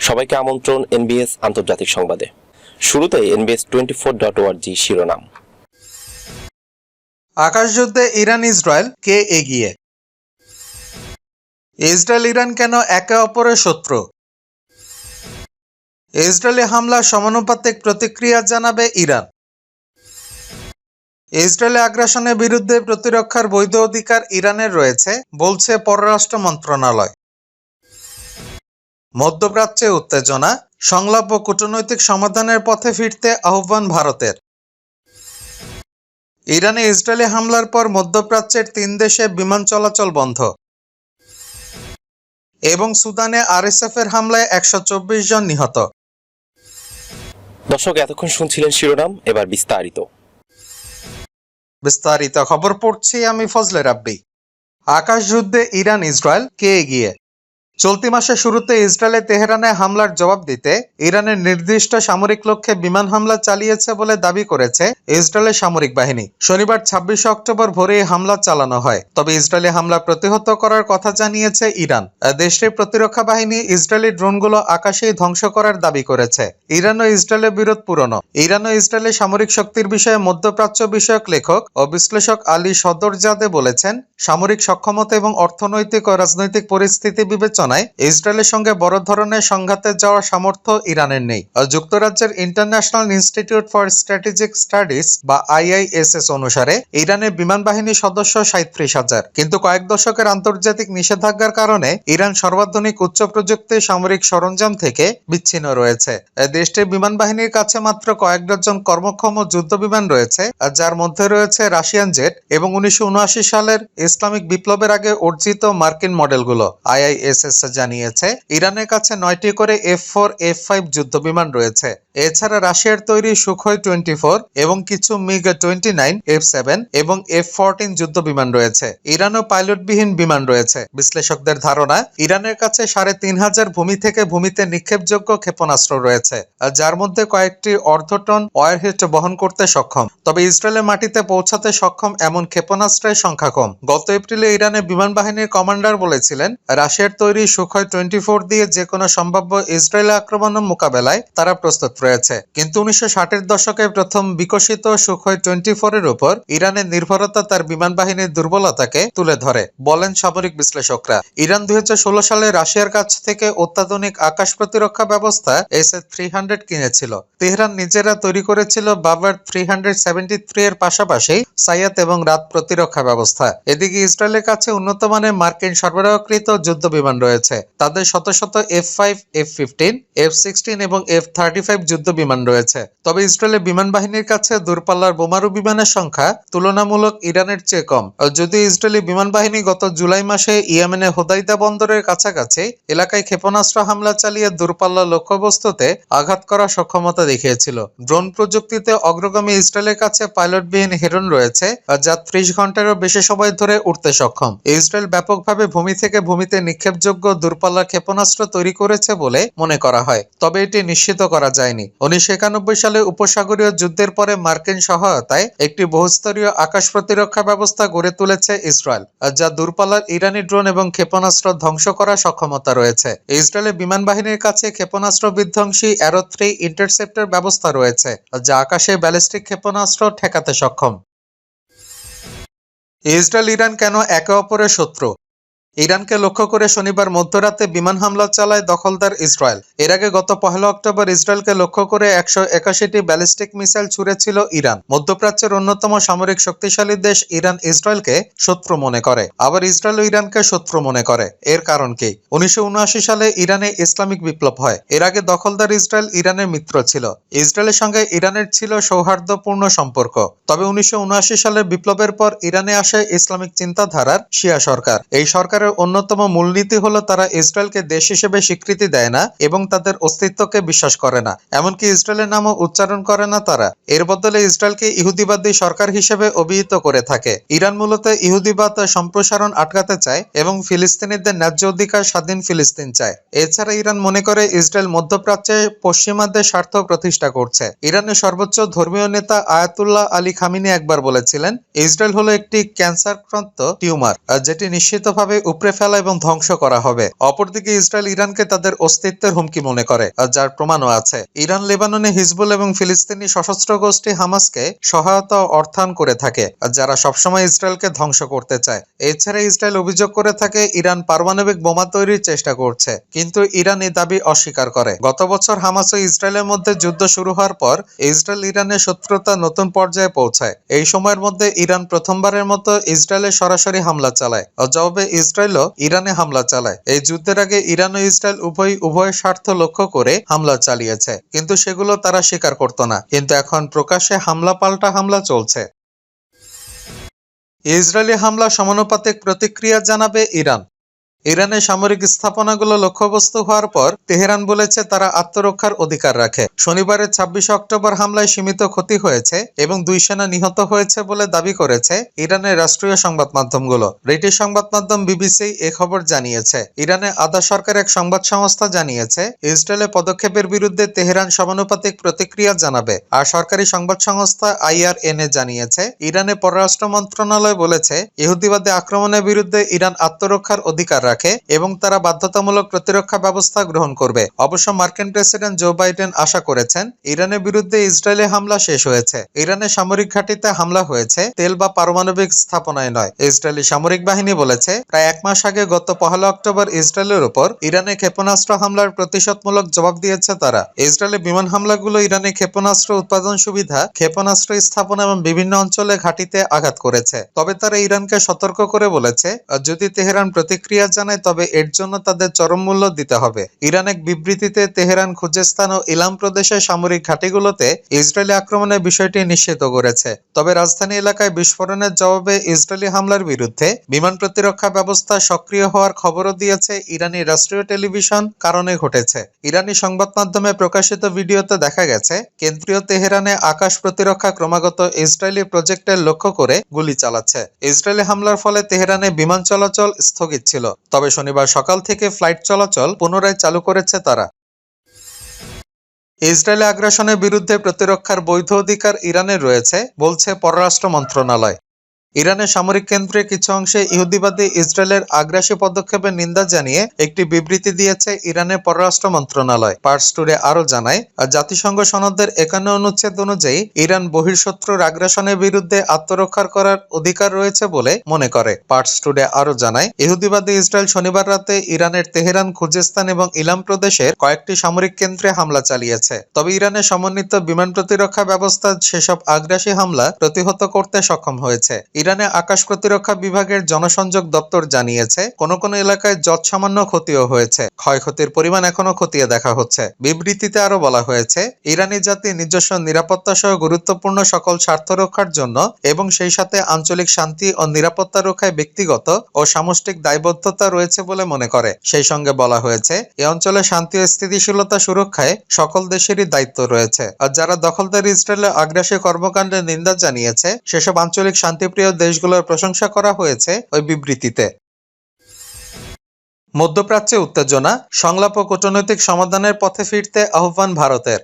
সবাইকে আমন্ত্রণ এনবিএস আন্তর্জাতিক সংবাদে। শুরুতে এনবিএস টোয়েন্টি ফোর ডট ওয়ার্জি শিরোনাম। আকাশযুদ্ধে ইরান, ইসরায়েল কে এগিয়ে? ইসরায়েল, ইরান কেন একে অপরের শত্রু? ইসরায়েলি হামলা সমানুপাতিক প্রতিক্রিয়া জানাবে ইরান। ইসরায়েলি আগ্রাসনের বিরুদ্ধে প্রতিরক্ষার বৈধ অধিকার ইরানের রয়েছে, বলছে পররাষ্ট্র মন্ত্রণালয়। মধ্যপ্রাচ্যে উত্তেজনা সংলাপ ও কূটনৈতিক সমাধানের পথে ফিরতে আহ্বান ভারতের। ইরানে ইসরায়েলি হামলার পর মধ্যপ্রাচ্যের তিন দেশে বিমান চলাচল বন্ধ। এবং সুদানে আরএসএফ এর হামলায় একশো চব্বিশ জন নিহত। দর্শক এতক্ষণ শুনছিলেন শিরোনাম এবার বিস্তারিত। বিস্তারিত খবর পড়ছি আমি ফজলে রাব্বি। আকাশ যুদ্ধে ইরান ইসরায়েল কে এগিয়ে? চলতি মাসের শুরুতে ইসরায়েলে তেহরানে হামলার জবাব দিতে ইরানের নির্দিষ্ট সামরিক লক্ষ্যে বিমান হামলা চালিয়েছে বলে দাবি করেছে ইসরায়েলের সামরিক বাহিনী। শনিবার ছাব্বিশে অক্টোবর ভোরে হামলা চালানো হয়। তবে ইসরায়েলি হামলা প্রতিহত করার কথা জানিয়েছে ইরান। দেশটির প্রতিরক্ষা বাহিনী ইসরায়েলি ড্রোনগুলো আকাশেই ধ্বংস করার দাবি করেছে। ইরান ও ইসরায়েলের বিরোধ পুরনো ইরান ও ইসরায়েলের সামরিক শক্তির বিষয়ে মধ্যপ্রাচ্য বিষয়ক লেখক ও বিশ্লেষক আলী সদরজাদে বলেছেন, সামরিক সক্ষমতা এবং অর্থনৈতিক ও রাজনৈতিক পরিস্থিতি বিবেচনায় ইসরায়েলের সঙ্গে বড় ধরনের সংঘাতে যাওয়ার সামর্থ্য ইরানের নেই। যুক্তরাজ্যের International Institute for Strategic Studies, বা আইআইএসএস অনুসারে, ইরানের বিমান বাহিনীর সদস্য সাঁত্রিশ হাজার। কিন্তু কয়েক দশকের আন্তর্জাতিক নিষেধাজ্ঞার কারণে, ইরান সর্বাধুনিক উচ্চ প্রযুক্তি সামরিক সরঞ্জাম থেকে বিচ্ছিন্ন রয়েছে। দেশটির বিমান বাহিনীর কাছে মাত্র কয়েক ডজন কর্মক্ষম যুদ্ধ বিমান রয়েছে, যার মধ্যে রয়েছে রাশিয়ান জেট এবং উনিশশো উনআশি সালের ইসলামিক বিপ্লবের আগে অর্জিত মার্কিন মডেলগুলো, আইআইএসএস জানিয়েছে। ইরানের কাছে নয়টি করে এফ ফোর, এফ ফাইভ যুদ্ধ বিমান রয়েছে। এছাড়া রাশিয়ার তৈরি সুখই টোয়েন্টি ফোর এবং কিছু MiG twenty nine, F seven এবং এফ ফোরটিন যুদ্ধ বিমান রয়েছে। ইরানও পাইলটবিহীন বিমান রয়েছে। বিশ্লেষকদের ধারণা, ইরানের কাছে সাড়ে তিন হাজার ভূমি থেকে ভূমিতে নিক্ষেপযোগ্য ক্ষেপণাস্ত্র রয়েছে যার মধ্যে কয়েকটি অর্ধটন ওয়ারহেড বহন করতে সক্ষম। তবে ইসরায়েলের মাটিতে পৌঁছাতে সক্ষম এমন ক্ষেপণাস্ত্রের সংখ্যা কম। গত এপ্রিলে ইরানের বিমান বাহিনীর কমান্ডার বলেছিলেন, রাশিয়ার তৈরি সুখই টোয়েন্টি ফোর দিয়ে যে কোনো সম্ভাব্য ইসরায়েল আক্রমণ মোকাবেলায় তারা প্রস্তুত রয়েছে। কিন্তু উনিশশো ষাটের দশকে প্রথম বিকশিত সুখই টোয়েন্টি ফোর এর উপর ইরানের নির্ভরতা তার বিমান বাহিনীর দুর্বলতাকে তুলে ধরে, বলেন সামরিক বিশ্লেষকরা। ইরান দুই সালে রাশিয়ার কাছ থেকে অত্যাধুনিক আকাশ প্রতিরক্ষা ব্যবস্থা এস থ্রি হান্ড্রেড কিনেছিল। তেহরান নিজেরা তৈরি করেছিল বাবার থ্রি হান্ড্রেড সেভেন্টি থ্রি এর পাশাপাশি সাইয়াত এবং রাত প্রতিরক্ষা ব্যবস্থা। এদিকে ইসরায়েলের কাছে উন্নত মানের মার্কিন সরবরাহকৃত যুদ্ধ বিমান রয়েছে। তাদের শত শত F five F fifteen F sixteen এবং এফ থার্টি ফাইভ যুদ্ধ বিমান রয়েছে। তবে ইসরায়েলের বিমান বাহিনীর কাছে দূরপাল্লার বোমারু বিমানের সংখ্যা তুলনামূলক ইরানের চেয়ে কম। যদিও ইসরায়েলি বিমান বাহিনী গত জুলাই মাসে ইয়েমেনের হোদাইদা বন্দরের কাছাকাছি এলাকায় ক্ষেপণাস্ত্র হামলা চালিয়ে দূরপাল্লা লক্ষ্যবস্তুতে আঘাত করার সক্ষমতা দেখিয়েছিল। ড্রোন প্রযুক্তিতে অগ্রগামী ইসরায়েলের কাছে পাইলটবিহীন হেরন রয়েছে, যা ত্রিশ ঘন্টারও বেশি সময় ধরে উঠতে সক্ষম। ইসরায়েল ব্যাপকভাবে ভূমি থেকে ভূমিতে নিক্ষেপযোগ্য দূরপাল্লার ক্ষেপণাস্ত্র তৈরি করেছে বলে মনে করা হয়, তবে এটি নিশ্চিত করা যায়নি। উনিশশো একানব্বই সালে উপসাগরীয় যুদ্ধের পরে মার্কিন সহায়তায় একটি বহুস্তরীয় আকাশ প্রতিরক্ষা ব্যবস্থা গড়ে তুলেছে ইসরায়েল, যা দূরপাল্লার ইরানি ড্রোন এবং ক্ষেপণাস্ত্র ধ্বংস করার সক্ষমতা রয়েছে। ইসরায়েলের বিমান বাহিনীর কাছে ক্ষেপণাস্ত্র বিধ্বংসী অ্যারো থ্রি ইন্টারসেপ্টর ব্যবস্থা রয়েছে, যা আকাশে ব্যালিস্টিক ক্ষেপণাস্ত্র ঠেকাতে সক্ষম। ইসরায়েল ইরান কেন একে অপরের শত্রু? ইরানকে লক্ষ্য করে শনিবার মধ্যরাতে বিমান হামলা চালায় দখলদার ইসরায়েল। এর আগে গত পহেলা অক্টোবর ইসরায়েলকে লক্ষ্য করে একশো একাশিটি ব্যালিস্টিক মিসাইল ছুড়েছিল ইরান। মধ্যপ্রাচ্যের অন্যতম সামরিক শক্তিশালী দেশ ইরান ইসরায়েলকে শত্রু মনে করে। আবার ইসরায়েল ইরানকে শত্রু মনে করে। এর কারণ কি? উনিশশো সালে ইরানে ইসলামিক বিপ্লব হয়। এর আগে দখলদার ইসরায়েল ইরানের মিত্র ছিল। ইসরায়েলের সঙ্গে ইরানের ছিল সৌহার্দ্যপূর্ণ সম্পর্ক। তবে উনিশশো সালে বিপ্লবের পর ইরানে আসে ইসলামিক চিন্তাধারার শিয়া সরকার। এই সরকারের অন্যতম মূলনীতি হলো তারা ইসরায়েলকে দেশ হিসেবে স্বীকৃতি দেয় না এবং তাদের অস্তিত্বকে বিশ্বাস করে না। এমনকি ইসরায়েলের নামও উচ্চারণ করে না তারা। এর বদলে ইসরায়েলকে ইহুদিবাদী সরকার হিসেবে অভিহিত করে থাকে। ইরান মূলত ইহুদিবাদ সম্প্রসারণ আটকাতে চায় এবং ফিলিস্তিনিদের ন্যায্য অধিকার স্বাধীন ফিলিস্তিন চায়। এছাড়া ইরান মনে করে ইসরায়েল মধ্যপ্রাচ্যে পশ্চিমাদের স্বার্থ প্রতিষ্ঠা করছে। ইরানের সর্বোচ্চ ধর্মীয় নেতা আয়াতুল্লাহ আলী খামিনি একবার বলেছিলেন, ইসরায়েল হলো একটি ক্যান্সারক্রান্ত টিউমার, যেটি নিশ্চিতভাবে উপড়ে ফেলা এবং ধ্বংস করা হবে। অপরদিকে ইসরায়েল ইরানকে তাদের অস্তিত্বের হুমকি মনে করে যার প্রমাণও আছে। ইরান লেবাননে হিজবুল এবং ফিলিস্তিনি সশস্ত্র গোষ্ঠী হামাসকে সহায়তা অর্থায়ন করে থাকে যারা সবসময় ইসরায়েলকে ধ্বংস করতে চায়। এছাড়া ইসরায়েল অভিযোগ করে থাকে, ইরান পারমাণবিক বোমা তৈরির চেষ্টা করছে, কিন্তু ইরান এ দাবি অস্বীকার করে। গত বছর হামাস ও ইসরায়েলের মধ্যে যুদ্ধ শুরু হওয়ার পর, ইসরায়েল ইরানের শত্রুতা নতুন পর্যায়ে পৌঁছায়। এই সময়ের মধ্যে ইরান প্রথমবারের মতো ইসরায়েলে সরাসরি হামলা চালায় জবাবে ইসরায়েলও ইরানে হামলা চালায়। এই যুদ্ধের আগে ইরান ও ইসরায়েল উভয় উভয় স্বার্থ লক্ষ্য করে হামলা চালিয়েছে। কিন্তু সেগুলো তারা স্বীকার করত না। কিন্তু এখন প্রকাশ্যে হামলা পাল্টা হামলা চলছে। ইসরায়েলি হামলা সমানুপাতিক প্রতিক্রিয়া জানাবে ইরান। ইরানের সামরিক স্থাপনাগুলো লক্ষ্যবস্তু হওয়ার পর তেহরান বলেছে তারা আত্মরক্ষার অধিকার রাখে। শনিবারের ছাব্বিশে অক্টোবর হামলায় সীমিত ক্ষতি হয়েছে এবং দুই সেনা নিহত হয়েছে বলে দাবি করেছে ইরানের রাষ্ট্রীয় সংবাদ মাধ্যমগুলো। ব্রিটিশ সংবাদ মাধ্যম বিবিসি এ খবর জানিয়েছে। ইরানের আধা সরকার এক সংবাদ সংস্থা জানিয়েছে, ইসরায়েলের পদক্ষেপের বিরুদ্ধে তেহরান সমানুপাতিক প্রতিক্রিয়া জানাবে। আর সরকারি সংবাদ সংস্থা আইআরএনএ জানিয়েছে, ইরানের পররাষ্ট্র মন্ত্রণালয় বলেছে, ইহুদিবাদী আক্রমণের বিরুদ্ধে ইরান আত্মরক্ষার অধিকার রাখে। এবং তারা বাধ্যতামূলক প্রতিরক্ষা ব্যবস্থা গ্রহণ করবে। অবশ্য মার্কিন প্রেসিডেন্ট জো বাইডেন আশা করেছেন, ইরানের বিরুদ্ধে ইসরায়েলি হামলা শেষ হয়েছে। ইরানের সামরিক ঘাঁটিতে হামলা হয়েছে, তেল বা পারমাণবিক স্থাপনায় নয়। ইসরায়েলি সামরিক বাহিনী বলেছে, প্রায় এক মাস আগে গত পহেলা অক্টোবর ইসরায়েলের উপর ইরানে ক্ষেপণাস্ত্র হামলার প্রতিশোধমূলক জবাব দিয়েছে তারা। ইসরায়েলি বিমান হামলাগুলো ইরানে ক্ষেপণাস্ত্র উৎপাদন সুবিধা, ক্ষেপণাস্ত্র স্থাপনা এবং বিভিন্ন অঞ্চলে ঘাঁটিতে আঘাত করেছে। তবে তারা ইরানকে সতর্ক করে বলেছে, যদি তেহরান প্রতিক্রিয়া জানায় তবে এর জন্য তাদের চরম মূল্য দিতে হবে। ইরান এক বিবৃতিতে তেহরান খুজেস্তান ও ইলাম প্রদেশের সামরিক ঘাঁটিগুলোতে ইসরায়েলি আক্রমণের বিষয়টি নিশ্চিত করেছে। তবে রাজধানী এলাকায় বিস্ফোরণের জবাবে ইসরায়েলি হামলার বিরুদ্ধে বিমান প্রতিরক্ষা ব্যবস্থা সক্রিয় হওয়ার খবরও দিয়েছে ইরানি রাষ্ট্রীয় টেলিভিশন কারণে ঘটেছে। ইরানি সংবাদ মাধ্যমে প্রকাশিত ভিডিওতে দেখা গেছে, কেন্দ্রীয় তেহরানে আকাশ প্রতিরক্ষা ক্রমাগত ইসরায়েলি প্রজেক্টের লক্ষ্য করে গুলি চালাচ্ছে। ইসরায়েলি হামলার ফলে তেহরানে বিমান চলাচল স্থগিত ছিল। তবে শনিবার সকাল থেকে ফ্লাইট চলাচল পুনরায় চালু করেছে তারা। ইসরায়েলি আগ্রাসনের বিরুদ্ধে প্রতিরক্ষার বৈধ অধিকার ইরানের রয়েছে, বলছে পররাষ্ট্র মন্ত্রণালয়। ইরানের সামরিক কেন্দ্রে কিছু অংশে ইহুদিবাদী ইসরায়েলের আগ্রাসী পদক্ষেপের নিন্দা জানিয়ে একটি বিবৃতি দিয়েছে ইরানের পররাষ্ট্র মন্ত্রণালয়। পার্স টুডে আরও জানায়, জাতিসংঘ সনদের একান্ন অনুচ্ছেদ অনুযায়ী ইরান বহির্শত্রুর আগ্রাসনের বিরুদ্ধে আত্মরক্ষার করার অধিকার রয়েছে বলে মনে করে। পার্স টুডে আরও জানায়, ইহুদিবাদী ইসরায়েল শনিবার রাতে ইরানের তেহরান খুজেস্তান এবং ইলাম প্রদেশের কয়েকটি সামরিক কেন্দ্রে হামলা চালিয়েছে। তবে ইরানের সমন্বিত বিমান প্রতিরক্ষা ব্যবস্থা সেসব আগ্রাসী হামলা প্রতিহত করতে সক্ষম হয়েছে। ইরানে আকাশ প্রতিরক্ষা বিভাগের জনসংযোগ দপ্তর জানিয়েছে, কোন কোন এলাকায় যৎসামান্য ক্ষতিও হয়েছে। ক্ষয়ক্ষতির পরিমাণ এখনও খতিয়ে দেখা হচ্ছে। বিবৃতিতে আরও বলা হয়েছে, ইরানি জাতি নিজস্ব নিরাপত্তা সহ গুরুত্বপূর্ণ সকল স্বার্থ রক্ষার জন্য এবং সেই সাথে আঞ্চলিক শান্তি ও নিরাপত্তা রক্ষায় ব্যক্তিগত ও সামষ্টিক দায়বদ্ধতা রয়েছে বলে মনে করে। সেই সঙ্গে বলা হয়েছে, এ অঞ্চলে শান্তি ও স্থিতিশীলতা সুরক্ষায় সকল দেশেরই দায়িত্ব রয়েছে। আর যারা দখলদার ইসরায়েলের আগ্রাসী কর্মকাণ্ডের নিন্দা জানিয়েছে, সেসব আঞ্চলিক শান্তিপ্রিয় দেশগুলোর প্রশংসা করা হয়েছে ওই বিবৃতিতে। মধ্যপ্রাচ্যে উত্তেজনা, সংলাপ ও কূটনৈতিক সমাধানের পথে ফিরতে আহ্বান ভারতের।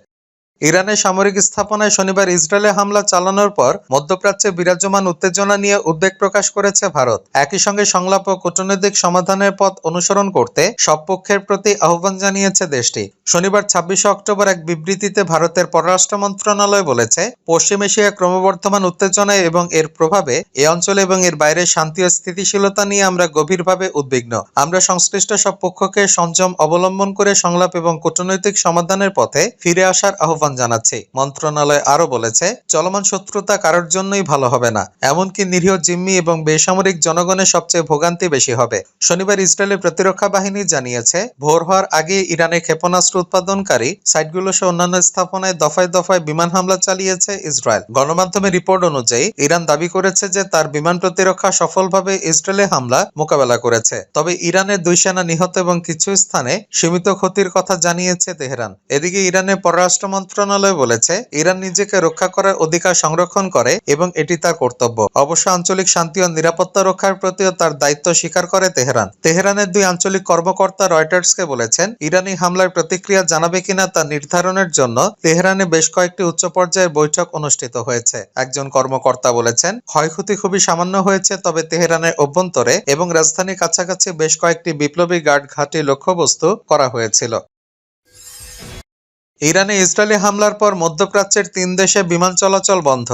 ইরানের সামরিক স্থাপনায় শনিবার ইসরায়েলে হামলা চালানোর পর মধ্যপ্রাচ্যে বিরাজমান উত্তেজনা নিয়ে উদ্বেগ প্রকাশ করেছে ভারত। একই সঙ্গে সংলাপ ও কূটনৈতিক সমাধানের পথ অনুসরণ করতে সব পক্ষের প্রতি আহ্বান জানিয়েছে দেশটি। শনিবার ছাব্বিশে অক্টোবর এক বিবৃতিতে ভারতের পররাষ্ট্র মন্ত্রণালয় বলেছে, পশ্চিম এশিয়া ক্রমবর্ধমান উত্তেজনায় এবং এর প্রভাবে এ অঞ্চলে এবং এর বাইরে শান্তি ও স্থিতিশীলতা নিয়ে আমরা গভীরভাবে উদ্বিগ্ন। আমরা সংশ্লিষ্ট সব পক্ষকে সংযম অবলম্বন করে সংলাপ এবং কূটনৈতিক সমাধানের পথে ফিরে আসার আহ্বান জানাচ্ছি। মন্ত্রণালয় আরও বলেছে, চলমান শত্রুতা কারোর জন্যই ভালো হবে না, এমনকি নিরীহ জিম্মি এবং বেসামরিক জনগণের সবচেয়ে ভোগান্তি বেশি হবে। শনিবার ইসরায়েলের প্রতিরক্ষা বাহিনী জানিয়েছে, ভোর হওয়ার আগে ইরানে ক্ষেপণাস্ত্র উৎপাদনকারী সাইটগুলো সহ অন্যান্য স্থাপনায় দফায় দফায় বিমান হামলা চালিয়েছে ইসরায়েল। গণমাধ্যমের রিপোর্ট অনুযায়ী, ইরান দাবি করেছে যে তার বিমান প্রতিরক্ষা সফলভাবে ইসরায়েলে হামলা মোকাবেলা করেছে। তবে ইরানের দুই সেনা নিহত এবং কিছু স্থানে সীমিত ক্ষতির কথা জানিয়েছে তেহরান। এদিকে ইরানের পররাষ্ট্র মন্ত্রণালয় মন্ত্রণালয় বলেছে, ইরান নিজেকে রক্ষা করার অধিকার সংরক্ষণ করে এবং এটি তার কর্তব্য। অবশ্য আঞ্চলিক শান্তি ও নিরাপত্তা রক্ষার প্রতিও তার দায়িত্ব স্বীকার করে তেহরান। তেহরানের দুই আঞ্চলিক কর্মকর্তা রয়টার্সকে বলেছেন, ইরানি হামলার প্রতিক্রিয়া জানাবে কিনা তা নির্ধারণের জন্য তেহরানে বেশ কয়েকটি উচ্চ পর্যায়ের বৈঠক অনুষ্ঠিত হয়েছে। একজন কর্মকর্তা বলেছেন, ক্ষয়ক্ষতি খুবই সামান্য হয়েছে, তবে তেহরানের অভ্যন্তরে এবং রাজধানীর কাছাকাছি বেশ কয়েকটি বিপ্লবী গার্ড ঘাঁটি লক্ষ্যবস্তু করা হয়েছিল। ইরানে ইসরায়েলি হামলার পর মধ্যপ্রাচ্যের তিন দেশে বিমান চলাচল বন্ধ।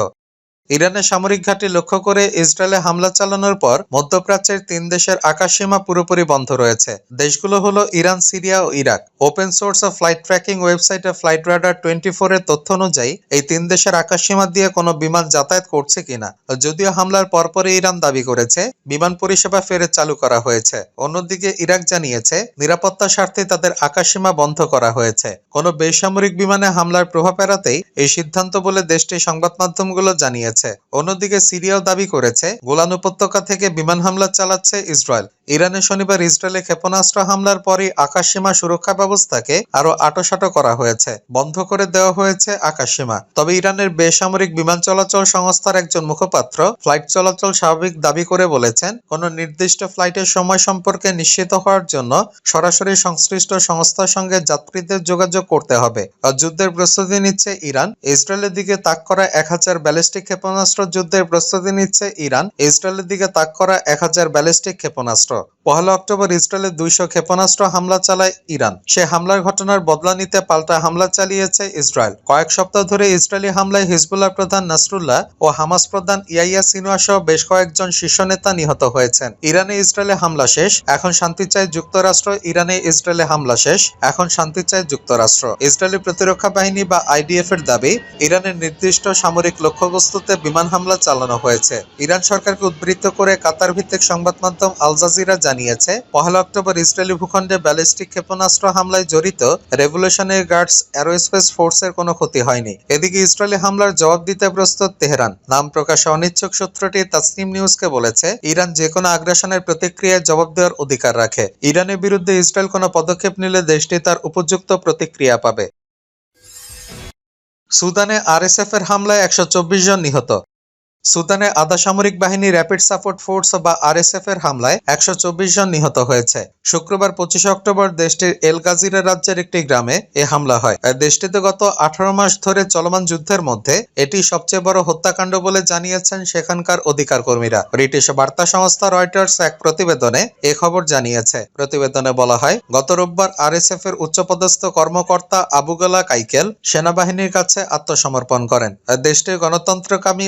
ইরানের সামরিক ঘাঁটি লক্ষ্য করে ইসরায়েলে হামলা চালানোর পর মধ্যপ্রাচ্যের তিন দেশের আকাশসীমা পুরোপুরি বন্ধ রয়েছে। দেশগুলো হলো ইরান, সিরিয়া ও Iraq. Open source of flight tracking ওয়েবসাইটে ফ্লাইট রাডার টোয়েন্টি এর তথ্য অনুযায়ী, এই তিন দেশের আকাশসীমা দিয়ে কোনো বিমান যাতায়াত করছে কিনা, যদিও হামলার পরপরই ইরান দাবি করেছে, বিমান পরিষেবা ফেরে চালু করা হয়েছে। অন্যদিকে ইরাক জানিয়েছে, নিরাপত্তা স্বার্থে তাদের আকাশসীমা বন্ধ করা হয়েছে। কোনো বেসামরিক বিমানে হামলার প্রভাব এড়াতেই এই সিদ্ধান্ত বলে দেশটির সংবাদ মাধ্যমগুলো জানিয়েছে। অন্যদিকে সিরিয়াও দাবি করেছে, গোলান উপত্যকা থেকে বিমান হামলা চালাচ্ছে ইসরায়েল। ইরানে শনিবার ইসরায়েলে ক্ষেপণাস্ত্র হামলার পরই আকাশসীমা সুরক্ষা ব্যবস্থাকে আরও আটোসাটো করা হয়েছে। বন্ধ করে দেওয়া হয়েছে আকাশসীমা। তবে ইরানের বেসামরিক বিমান চলাচল সংস্থার একজন মুখপাত্র ফ্লাইট চলাচল স্বাভাবিক দাবি করে বলেছেন, কোন নির্দিষ্ট ফ্লাইটের সময় সম্পর্কে নিশ্চিত হওয়ার জন্য সরাসরি সংশ্লিষ্ট সংস্থার সঙ্গে যাত্রীদের যোগাযোগ করতে হবে। যুদ্ধের প্রস্তুতি নিচ্ছে ইরান। ইসরায়েলের দিকে তাক করা এক হাজার ব্যালিস্টিক ক্ষেপণাস্ত্র যুদ্ধের প্রস্তুতি নিচ্ছে ইরান। ইসরায়েলের দিকে তাক করা এক হাজার ব্যালিস্টিক ক্ষেপণাস্ত্র। পহেলা অক্টোবর ইসরায়েলে দুইশো ক্ষেপণাস্ত্র হামলা চালায় ইরান। সে হামলার ঘটনার বদলা নিতে পাল্টা হামলা চালিয়েছে ইসরায়েল। কয়েক সপ্তাহ ধরে ইসরায়েলি হামলায় হিজবুল্লাহ প্রধান নাসরুল্লাহ ও হামাস প্রধান ইয়াইয়া সিনোয়া সহ বেশ কয়েকজন শীর্ষ নেতা নিহত হয়েছেন। ইরানে ইসরায়েলে হামলা শেষ, এখন শান্তি চায় যুক্তরাষ্ট্র। ইরানে ইসরায়েলে হামলা শেষ, এখন শান্তি চায় যুক্তরাষ্ট্র। ইসরায়েলি প্রতিরক্ষা বাহিনী বা আইডিএফ এর দাবি, ইরানের নির্দিষ্ট সামরিক লক্ষ্যবস্তুতে বিমান হামলা চালানো হয়েছে। ইরান সরকারকে উদ্বৃত্ত করে কাতার ভিত্তিক সংবাদ মাধ্যম আল জাজিরা জানিয়েছে, পহেলা অক্টোবর ইসরায়েলি ভূখণ্ডে ব্যালিস্টিক ক্ষেপণাস্ত্র হামলায় জড়িত রেভলিউশনারি গার্ডস অ্যারোস্পেস ফোর্সের কোনো ক্ষতি হয়নি। এদিকে ইসরায়েলি হামলার জবাব দিতে প্রস্তুত তেহরান। নাম প্রকাশে অনিচ্ছুক সূত্রটি তাসনিম নিউজকে বলেছে, ইরান যে কোনো আগ্রাসনের প্রতিক্রিয়ায় জবাব দেওয়ার অধিকার রাখে। ইরানের বিরুদ্ধে ইসরায়েল কোনো পদক্ষেপ নিলে দেশটি তার উপযুক্ত প্রতিক্রিয়া পাবে। সুদানে আরএসএফ এর হামলায় একশো চব্বিশ জন নিহত। সুদানে আধা সামরিক বাহিনী র্যাপিড সাপোর্ট ফোর্স বা আরএসএফ এর হামলায় একশো চব্বিশ জন নিহত হয়েছে। শুক্রবার পঁচিশে অক্টোবর দেশটির এল গাজিরা রাজ্যের একটি গ্রামে এ হামলা হয়। দেশটিতে গত আঠারো মাস ধরে চলমান যুদ্ধের মধ্যে এটি সবচেয়ে বড় হত্যাকাণ্ড বলে জানিয়েছেন সেখানকার অধিকার কর্মীরা ব্রিটিশ বার্তা সংস্থা রয়টার্স এক প্রতিবেদনে এ খবর জানিয়েছে। প্রতিবেদনে বলা হয়, গত রোববার আরএসএফ এর উচ্চপদস্থ কর্মকর্তা আবুগলা কাইকেল সেনাবাহিনীর কাছে আত্মসমর্পণ করেন। দেশটির গণতন্ত্রকামী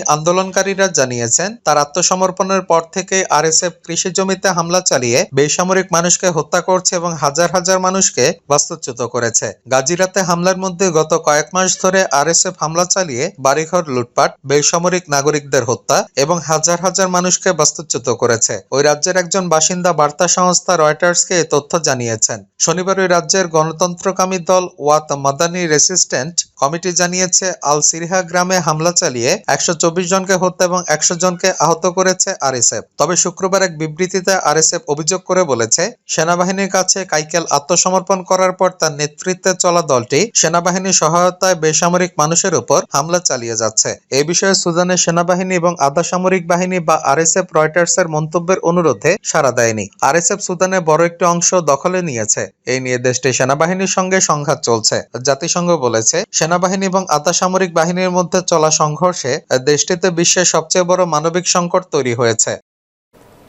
আন্দোলনকারীরা জানিয়েছেন, তার আত্মসমর্পণের পর থেকে আরএসএফ কৃষি জমিতে হামলা চালিয়ে বেসামরিক মানুষকে হত্যা করছে এবং হাজার হাজার মানুষকে বাস্তুচ্যুত করেছে। গাজিরাতে হামলার মধ্যে গত কয়েক মাস ধরে আরএসএফ হামলা চালিয়ে বাড়িঘর, লুটপাট, বেসামরিক নাগরিকদের হত্যা এবং হাজার হাজার মানুষকে বাস্তুচ্যুত করেছে। ওই রাজ্যের একজন বাসিন্দা বার্তা সংস্থা রয়টার্সকে তথ্য জানিয়েছেন। শনিবার ওই রাজ্যের গণতন্ত্রকামী দল ওয়াত মাদানি রেসিস্ট্যান্ট কমিটি জানিয়েছে, আল সিরহা গ্রামে হামলা চালিয়ে একশো চব্বিশ জনকে হত্যা এবং একশো জনকে আহত করেছে আরএসএফ। তবে শুক্রবার এক বিবৃতিতে আরএসএফ অভিযোগ করে বলেছে, সেনাবাহিনীর কাছে কাইকেল আত্মসমর্পণ করার পর তার নেতৃত্বে চলা দলটি সেনাবাহিনীর সহায়তায় বেসামরিক মানুষের উপর হামলা চালিয়ে যাচ্ছে। এ বিষয়ে সুদানের সেনাবাহিনী এবং আধা সামরিক বাহিনী বা আরএসএফ রয়টার্সের মন্তব্যের অনুরোধে সাড়া দেয়নি। আরএসএফ সুদানের বড় একটি অংশ দখলে নিয়েছে। এই নিয়ে দেশটির সেনাবাহিনীর সঙ্গে সংঘাত চলছে। জাতিসংঘ বলেছে সেনাবাহিনী এবং আতাসামরিক বাহিনীর মধ্যে চলা সংঘর্ষে দেশটিতে বিশ্বের সবচেয়ে বড় মানবিক সংকট তৈরি হয়েছে।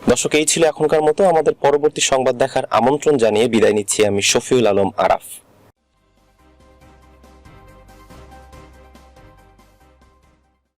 দর্শক, এই ছিল এখনকার মতো। আমাদের পরবর্তী সংবাদ দেখার আমন্ত্রণ জানিয়ে বিদায় নিচ্ছি আমি শফিউল আলম আরাফ।